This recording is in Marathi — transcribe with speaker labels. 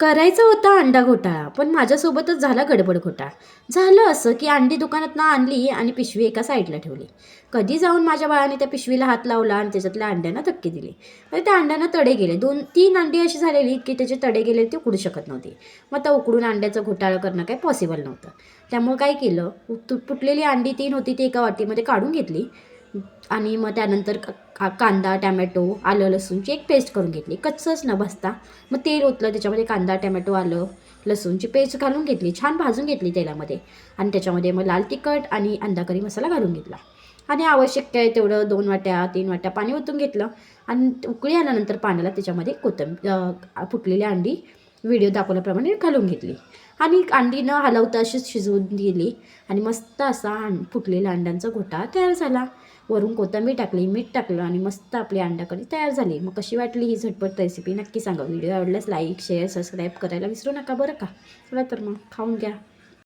Speaker 1: करायचा होता अंडा घोटाळा पण माझ्यासोबतच झाला गडबड घोटाळा. झालं असं की अंडी दुकानातनं आणली आणि पिशवी एका साईडला ठेवली. कधी जाऊन माझ्या बाळाने त्या पिशवीला हात लावला आणि त्याच्यातल्या अंड्यांना धक्के दिले. आणि त्या अंड्यांना तडे गेले. दोन तीन अंडी अशी झालेली की त्याचे तडे गेले ते उकडू शकत नव्हते. मग आता उकडून अंड्याचं घोटाळा करणं काही पॉसिबल नव्हतं. त्यामुळे काय केलं? तुटलेली अंडी तीन होती ती एका वाटीमध्ये काढून घेतली. आणि मग त्यानंतर क- का कांदा टॅमॅटो आलं लसूणची एक पेस्ट करून घेतली. कच्चंच न बसता मग तेल ओतलं त्याच्यामध्ये कांदा टॅमॅटो आलं लसूणची पेस्ट घालून घेतली. छान भाजून घेतली तेलामध्ये. आणि त्याच्यामध्ये मग लाल तिखट आणि अंडा करी मसाला घालून घेतला. आणि आवश्यक आहे तेवढं दोन वाट्या तीन वाट्या पाणी ओतून घेतलं. आणि उकळी आल्यानंतर पाण्याला त्याच्यामध्ये कोथंबीर फुटलेली अंडी व्हिडिओ दाखवल्याप्रमाणे घालून घेतली. आणि अंडी न हलवता अशीच शिजवून गेली आणि मस्त असा अं- फुटलेला अंड्यांचा घोटा तयार झाला. वरून कोथंबीर टाकली मीठ टाकलं आणि मस्त आपली अंडा तयार झाली. मग कशी वाटली ही झटपट रेसिपी नक्की सांगा. व्हिडिओ आवडल्यास लाईक शेअर सबस्क्राईब करायला विसरू नका बरं का? चला तर मग खाऊन घ्या.